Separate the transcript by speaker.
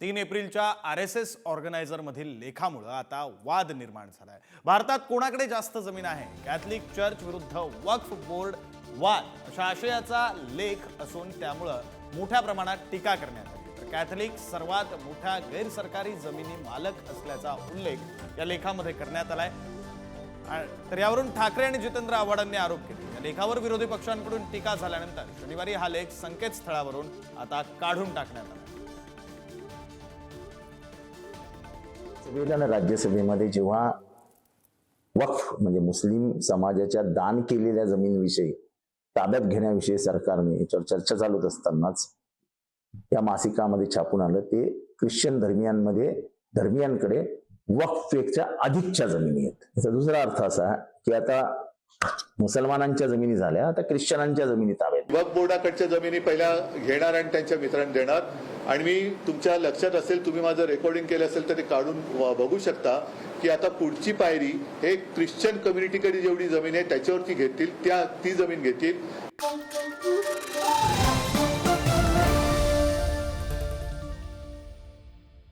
Speaker 1: तीन एप्रिलच्या R S S ऑर्गनायझरमधील लेखामुळं आता वाद निर्माण झालाय. भारतात कोणाकडे जास्त जमीन आहे? कॅथलिक चर्च विरुद्ध वक्फ बोर्ड वाद. अशा आशयाचा लेख असून त्यामुळं मोठ्या प्रमाणात टीका करण्यात आली. तर कॅथलिक सर्वात मोठ्या गैरसरकारी जमिनी मालक असल्याचा उल्लेख या लेखामध्ये करण्यात आलाय. तर यावरून ठाकरे आणि जितेंद्र आव्हाडांनी आरोप केले. या लेखावर विरोधी पक्षांकडून टीका झाल्यानंतर शनिवारी हा लेख संकेतस्थळावरून आता काढून टाकण्यात आला.
Speaker 2: सभेला आणि राज्यसभेमध्ये जेव्हा वक्फ म्हणजे मुस्लिम समाजाच्या दान केलेल्या जमिनीविषयी ताब्यात घेण्याविषयी सरकारने चर्चा चालूच असतानाच या मासिकामध्ये छापून आलं ते ख्रिश्चन धर्मियांमध्ये धर्मियांकडे वक्फेकच्या अधिकच्या जमिनी आहेत. याचा दुसरा अर्थ असा की आता मुसलमानांच्या जमिनी झाल्या आता ख्रिश्चनांच्या जमिनी ताब्यात.
Speaker 3: वक्फ बोर्डाकडच्या जमिनी पहिल्या घेणार आणि त्यांच्या मित्रांना देणार. आणि मी तुमच्या लक्षात असेल तुम्ही माझं रेकॉर्डिंग केलं असेल तर ते काढून बघू शकता की आता पुढची पायरी हे ख्रिश्चन कम्युनिटीकडे जेवढी जमीन आहे त्याच्यावरती घेतील त्या ती जमीन घेतील.